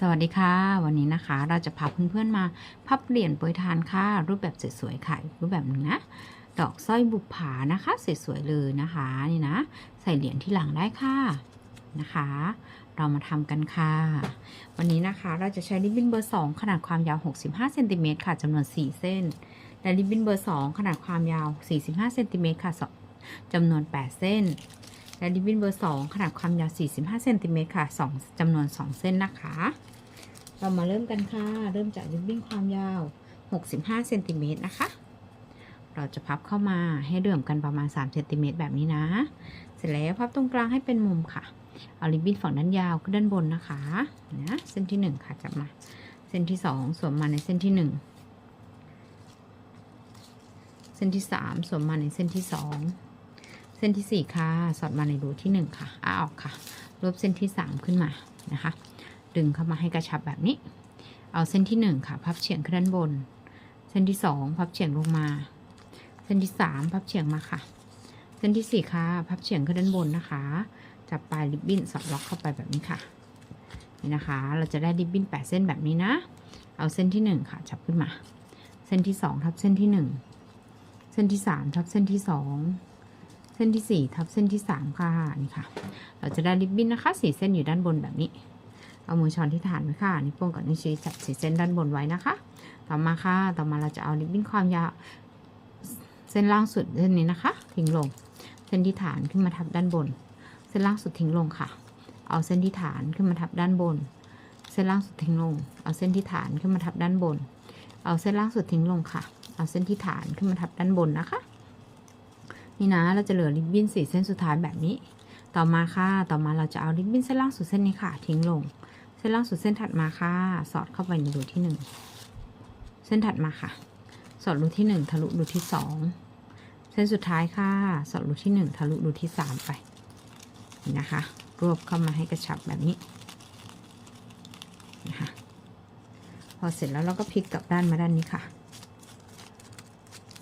สวัสดีค่ะ วันนี้นะคะเราจะพาเพื่อนๆมาพับเหรียญโปรยทานค่ะ รูปแบบสวยๆค่ะรูปแบบหนึงนะดอกสร้อยบุปผานะคะสวยๆเลยนะคะนี่นะ ใส่เหรียญที่หลังได้ค่ะนะคะ เรามาทำกันค่ะ วันนี้นะคะเราจะใช้ริบบิ้นเบอร์ 2 ขนาดความยาว 65เซนติเมตรค่ะจำนวน 4 เส้น และริบบิ้นเบอร์ 2 ขนาดความยาว 45เซนติเมตรค่ะสองจำนวน 8 เส้นและริบบิ้นเบอร์ 2 ขนาดความยาว 45เซนติเมตรค่ะสองจำนวน 2 เส้นนะคะ เรามาเริ่มกันค่ะ เริ่มจากริบบิ้นความยาว 65เซนติเมตรนะคะ เราจะพับเข้ามาให้เดือมกันประมาณ3เซนติเมตรแบบนี้นะ เสร็จแล้วพับตรงกลางให้เป็นมุมค่ะ เอาริบบิ้นฝั่งด้านยาวขึ้นด้านบนนะคะนะเส้นที่ 1 ค่ะจับมาเส้นที่ 2 สวมมาในเส้นที่ 1 เส้นที่ 3 สวมมาในเส้นที่ 2 เส้นที่ 4 ค่ะ สอดมาในรูที่ 1 ค่ะอ้าออกค่ะรวบเส้นที่ 3 ขึ้นมานะคะ ดึงเข้ามาให้กระชับแบบนี้ เอาเส้นที่ 1 ค่ะ พับเฉียงขึ้นด้านบน เส้นที่ 2 พับเฉียงลงมา เส้นที่ 3 พับเฉียงมาค่ะ เส้นที่ 4 ค่ะ พับเฉียงขึ้นด้านบนนะคะ จับปลายริบบิ้นสอดล็อกเข้าไปแบบนี้ค่ะ นี่นะคะ เราจะได้ริบบิ้น8เส้นแบบนี้นะ เอาเส้นที่ 1 ค่ะ จับขึ้นมา เส้นที่ 2 ทับเส้นที่ 1 เส้นที่ 3 ทับเส้นที่ 2เส้นที่ 4 ทับเส้นที่ 3 ค่ะ นี่ค่ะ เราจะได้ริบบิ้นนะคะสี่เส้นอยู่ด้านบนแบบนี้ เอามือช้อนที่ฐานไว้ค่ะนิ้วโป้งกับนิ้วชี้จับสีเส้นด้านบนไว้นะคะ ต่อมาค่ะ ต่อมาเราจะเอาริบบิ้นความยาวเส้นล่างสุดเส้นนี้นะคะ ทิ้งลง เส้นที่ฐานขึ้นมาทับด้านบน เส้นล่างสุดทิ้งลงค่ะ เอาเส้นที่ฐานขึ้นมาทับด้านบน เส้นล่างสุดทิ้งลง เอาเส้นที่ฐานขึ้นมาทับด้านบน เอาเส้นล่างสุดทิ้งลงค่ะ เอาเส้นที่ฐานขึ้นมาทับด้านบนนะคะ นี่นะ เราจะเหลือริบบิ้นสีเส้นสุดท้ายแบบนี้ ต่อมาค่ะ ต่อมาเราจะเอาริบบิ้นเส้นล่างสุดเส้นนี้ค่ะ ทิ้งลง ส้นล่างสุดเส้นถัดมาค่ะ สอดเข้าไปในรูที่หนึ่งเส้นถัดมาค่ะ สอดรูที่หนึ่งทะลุรูที่สองเส้นสุดท้ายค่ะ สอดรูที่หนึ่งทะลุรูที่สามไปนะคะ รวบเข้ามาให้กระชับแบบนี้นะคะพอเสร็จแล้วเราก็พลิกกลับด้านมาด้านนี้ค่ะ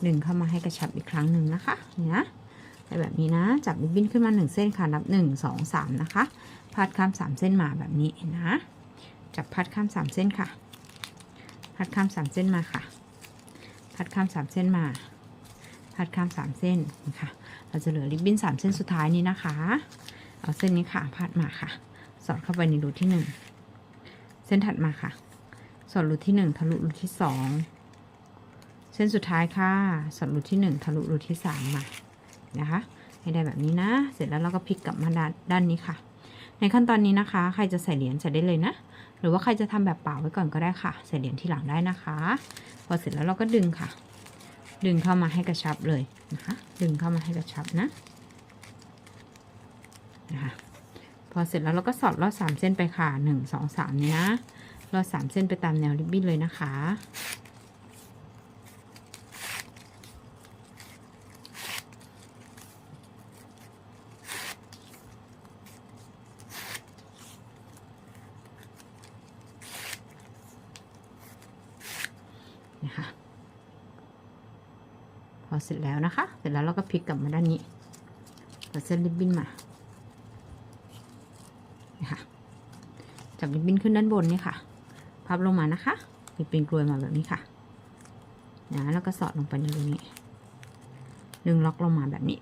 ดึงเข้ามาให้กระชับอีกครั้งหนึ่งนะคะนี่นะแบบนี้นะ จับริบบิ้นขึ้นมาหนึ่งเส้นค่ะ นับหนึ่งสองสามนะคะ พาดข้ามสามเส้นมาแบบนี้นะ จับพัดข้ามสามเส้นค่ะ พัดข้ามสามเส้นมาค่ะ พัดข้ามสามเส้นมา พัดข้ามสามเส้นนะคะ เราจะเหลือริบบิ้นสามเส้นสุดท้ายนี้นะคะ เอาเส้นนี้ค่ะ พัดมาค่ะ สอดเข้าไปในรูที่หนึ่ง เส้นถัดมาค่ะ สอดรูที่หนึ่งทะลุรูที่สองเส้นสุดท้ายค่ะ สอดรูที่หนึ่งทะลุรูที่สามมานะคะ ให้ได้แบบนี้นะ เสร็จแล้วเราก็พลิกกลับมาด้านด้านนี้ค่ะ ในขั้นตอนนี้นะคะ ใครจะใส่เหรียญใส่ได้เลยนะ หรือว่าใครจะทำแบบเปล่าไว้ก่อนก็ได้ค่ะใส่เหรียญที่หลังได้นะคะ พอเสร็จแล้วเราก็ดึงค่ะ ดึงเข้ามาให้กระชับเลยนะคะ ดึงเข้ามาให้กระชับนะนะคะพอเสร็จแล้วเราก็สอดลอดสามเส้นไปค่ะหนึ่งสองสามนี้นะลอดสามเส้นไปตามแนวริบบิ้นเลยนะคะพอเสร็จแล้วนะคะ เสร็จแล้วเราก็พลิกกลับมาด้านนี้ตัดเส้นริบบิ้นมานะคะจับริบบิ้นขึ้นด้านบนนี่ค่ะ พับลงมานะคะมีเป็นกลวยมาแบบนี้ค่ะนะแล้วก็สอดลงไปในรูนี้ ดึงล็อกลงมาแบบนี้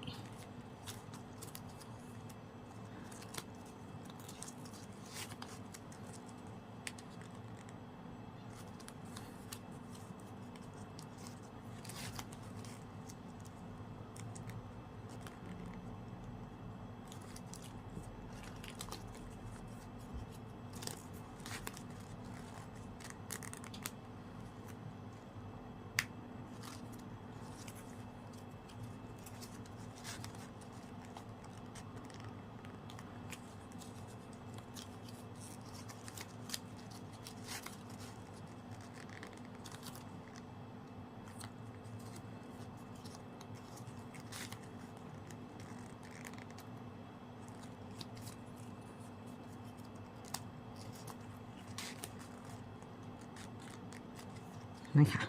นะคะ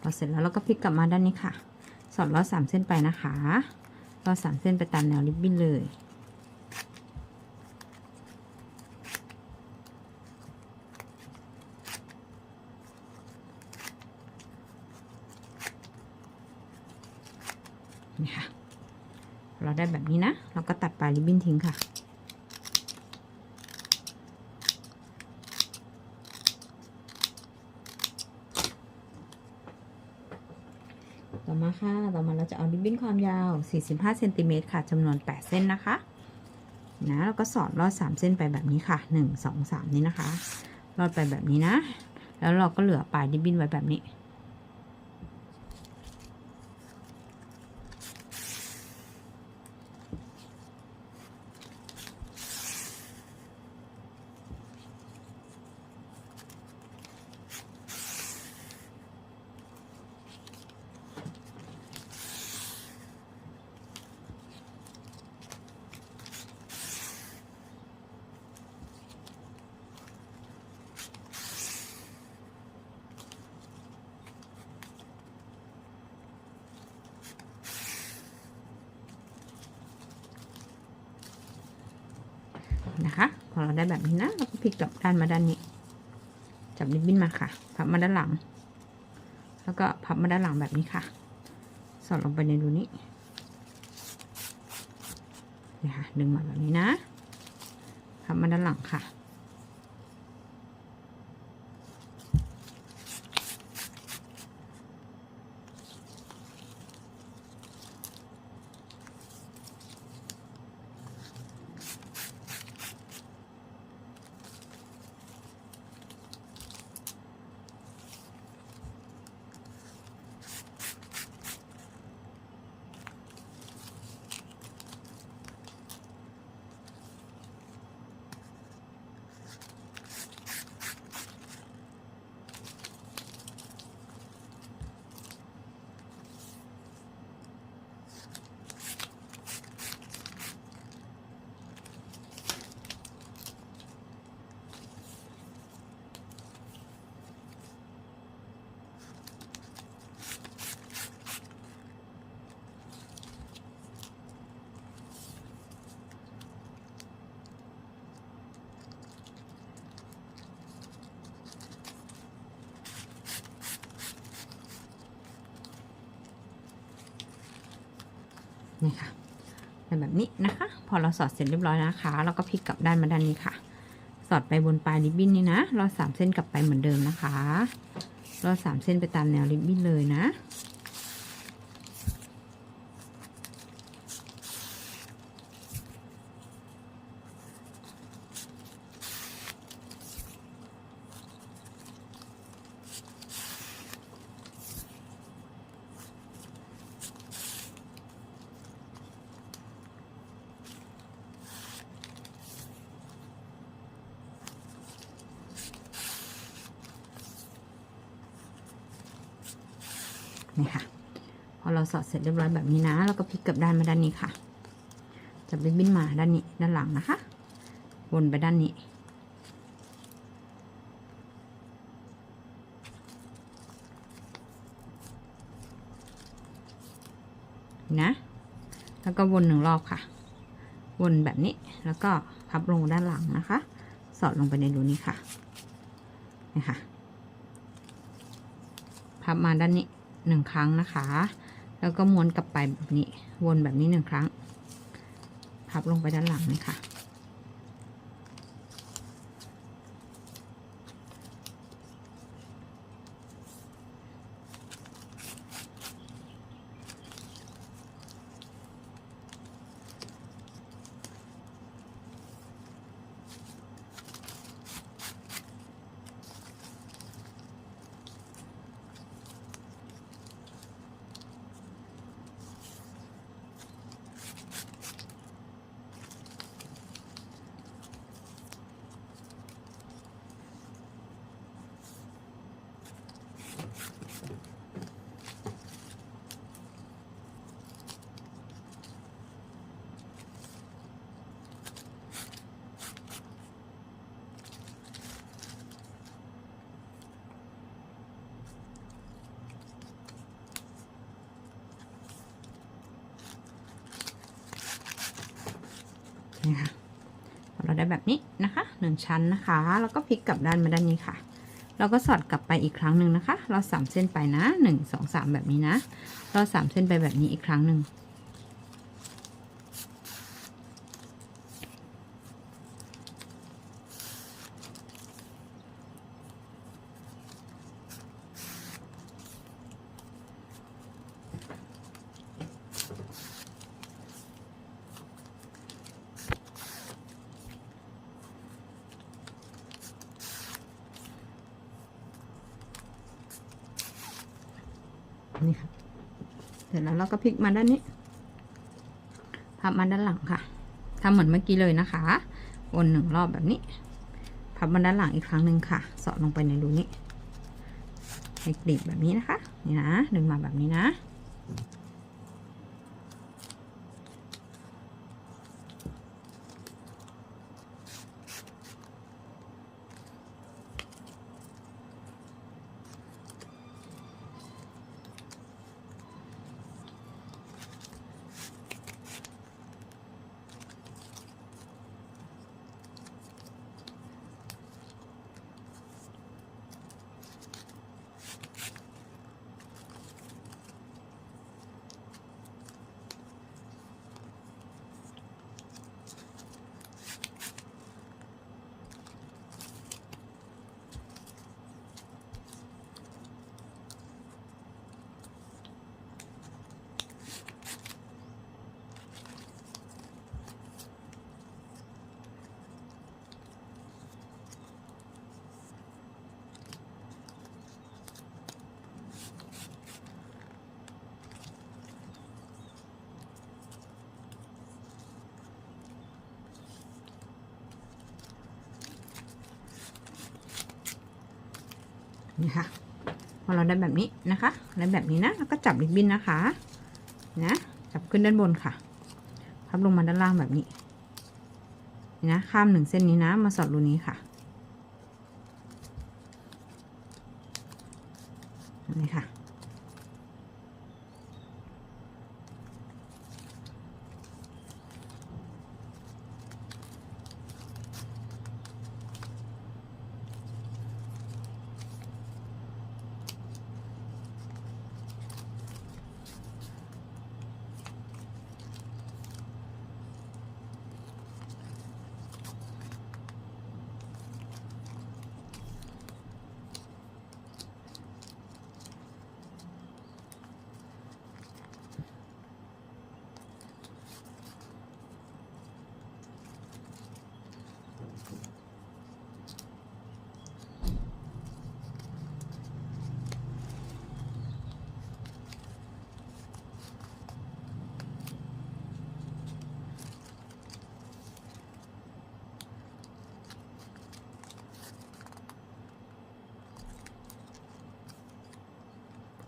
พอเสร็จแล้วเราก็พลิกกลับมาด้านนี้ค่ะ สอดร้อสามเส้นไปนะคะร้อสามเส้นไปตามแนวริบบิ้นเลยนี่คะเราได้แบบนี้นะ เราก็ตัดปลายริบบิ้นทิ้งค่ะ 45เซนติเมตรค่ะจำนวน 8 เส้นนะคะนะแล้วก็สอดลอด 3 เส้นไปแบบนี้ค่ะ 1 2 3 นี้นะคะลอดไปแบบนี้นะ แล้วเราก็เหลือปลายดิบบินไว้แบบนี้ ของเราได้แบบนี้นะแล้วก็พลิกกลับด้านมาด้านนี้ จับริบบิ้นมาค่ะพับมาด้านหลัง แล้วก็พับมาด้านหลังแบบนี้ค่ะ สอดลงไปในรูนี้นี่ค่ะดึงมาแบบนี้นะพับมาด้านหลังค่ะ นี่ค่ะเป็นแบบนี้นะคะ พอเราสอดเสร็จเรียบร้อยนะคะ เราก็พลิกกลับด้านมาด้านนี้ค่ะ สอดไปบนปลายริบบิ้นนี่นะเราสามเส้นกลับไปเหมือนเดิมนะคะเราสามเส้นไปตามแนวริบบิ้นเลยนะ นี่ค่ะ พอเราสอดเสร็จเรียบร้อยแบบนี้นะเราก็พลิกกลับด้านมาด้านนี้ค่ะจับริบบิ้นมาด้านนี้ด้านหลังนะคะ วนไปด้านนี้ นะ แล้วก็วนหนึ่งรอบค่ะ วนแบบนี้ แล้วก็พับลงด้านหลังนะคะ สอดลงไปในรูนี้ค่ะ นี่ค่ะพับมาด้านนี้ หนึ่งครั้งนะคะ แล้วก็ม้วนกลับไปแบบนี้ วนแบบนี้หนึ่งครั้ง พับลงไปด้านหลังนี่ค่ะ นี่ค่ะเราได้แบบนี้นะคะหนึ่งชั้นนะคะ แล้วก็พลิกกลับด้านมาด้านนี้ค่ะ เราก็สอดกลับไปอีกครั้งหนึ่งนะคะ เราสามเส้นไปนะหนึ่งสองสามแบบนี้นะ เราสามเส้นไปแบบนี้อีกครั้งหนึ่ง นี่ค่ะ เสร็จแล้วเราก็พลิกมาด้านนี้ พับมาด้านหลังค่ะทำเหมือนเมื่อกี้เลยนะคะ วนหนึ่งรอบแบบนี้ พับมาด้านหลังอีกครั้งหนึ่งค่ะ สอดลงไปในรูนี้ให้กลีบแบบนี้นะคะ นี่นะ ดึงมาแบบนี้นะ นี่ค่ะพอเราได้แบบนี้นะคะได้แบบนี้นะแล้วก็จับริบบิ้นนะคะนะจับขึ้นด้านบนค่ะพับลงมาด้านล่างแบบนี้นี่นะข้ามหนึ่งเส้นนี้นะมาสอดรูนี้ค่ะนี่ค่ะ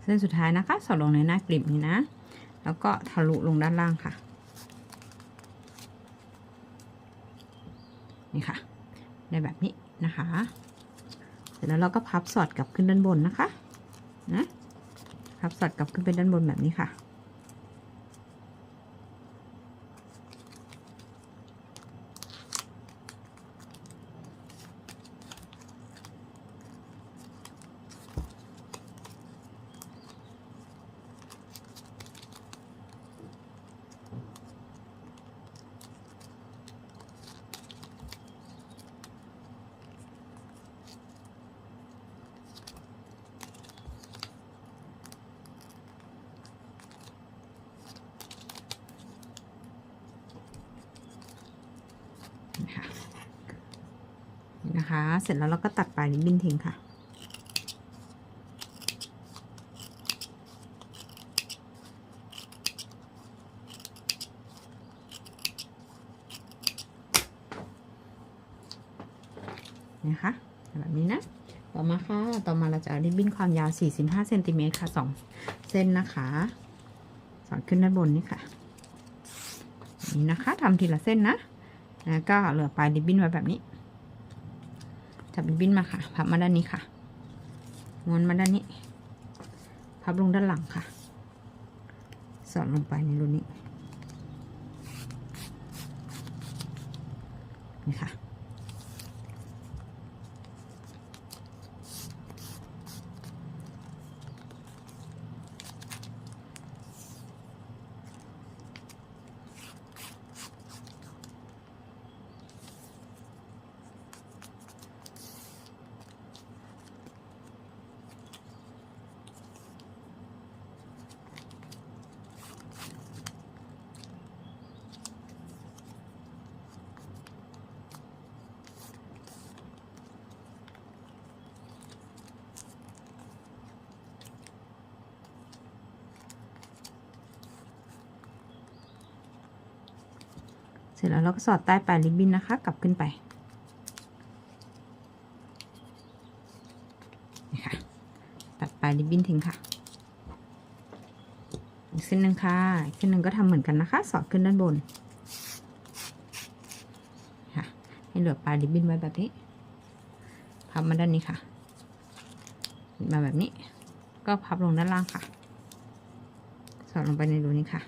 เส้นสุดท้ายนะคะ สอดลงในหน้ากลิบนี้นะ แล้วก็ทะลุลงด้านล่างค่ะ นี่ค่ะ ได้แบบนี้นะคะ เสร็จแล้วเราก็พับสอดกลับขึ้นด้านบนนะคะ นะ พับสอดกลับขึ้นไปด้านบนแบบนี้ค่ะ นะคะ เสร็จแล้วเราก็ตัดปลายริบบิ้นทิ้งค่ะ นะคะแบบนี้นะ ต่อมาค่ะ ต่อมาเราจะเอาริบบิ้นความยาว 45เซนติเมตรค่ะ 2 เส้นนะคะสอดขึ้นด้านบนนี่ค่ะ นี่นะคะทำทีละเส้นนะ แล้วก็เหลือปลายริบบิ้นไว้แบบนี้ จับริบบิ้นมาค่ะ พับมาด้านนี้ค่ะม้วนมาด้านนี้ พับลงด้านหลังค่ะ สอดลงไปในรูนี้นี่ สร็จแล้วเราก็สอดใต้ปลายริบบิ้นนะคะ กลับขึ้นไปนี่ค่ะตัดปลายริบบิ้นทิ้งค่ะ อีกเส้นหนึ่งค่ะอีกเส้นหนึ่งก็ทำเหมือนกันนะคะ สอดขึ้นด้านบนค่ะให้เหลือปลายริบบิ้นไว้แบบนี้พับมาด้านนี้ค่ะ มาแบบนี้ ก็พับลงด้านล่างค่ะ สอดลงไปในรูนี้ค่ะ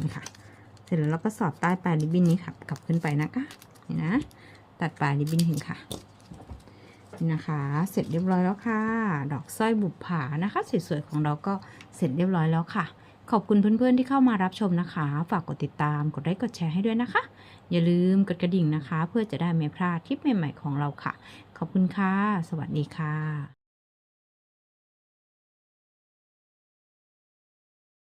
นี่ค่ะ เสร็จแล้วเราก็สอดใต้ปลายริบบิ้นนี้ค่ะ กลับขึ้นไปนะคะนี่นะ ตัดปลายริบบิ้นถึงค่ะนี่นะคะ เสร็จเรียบร้อยแล้วค่ะ ดอกสร้อยบุปผานะคะสวยๆของเราก็เสร็จเรียบร้อยแล้วค่ะ ขอบคุณเพื่อนๆที่เข้ามารับชมนะคะ ฝากกดติดตาม กดไลค์กดแชร์ให้ด้วยนะคะ อย่าลืมกดกระดิ่งนะคะ เพื่อจะได้ไม่พลาดคลิปใหม่ๆของเราค่ะ ขอบคุณค่ะ สวัสดีค่ะ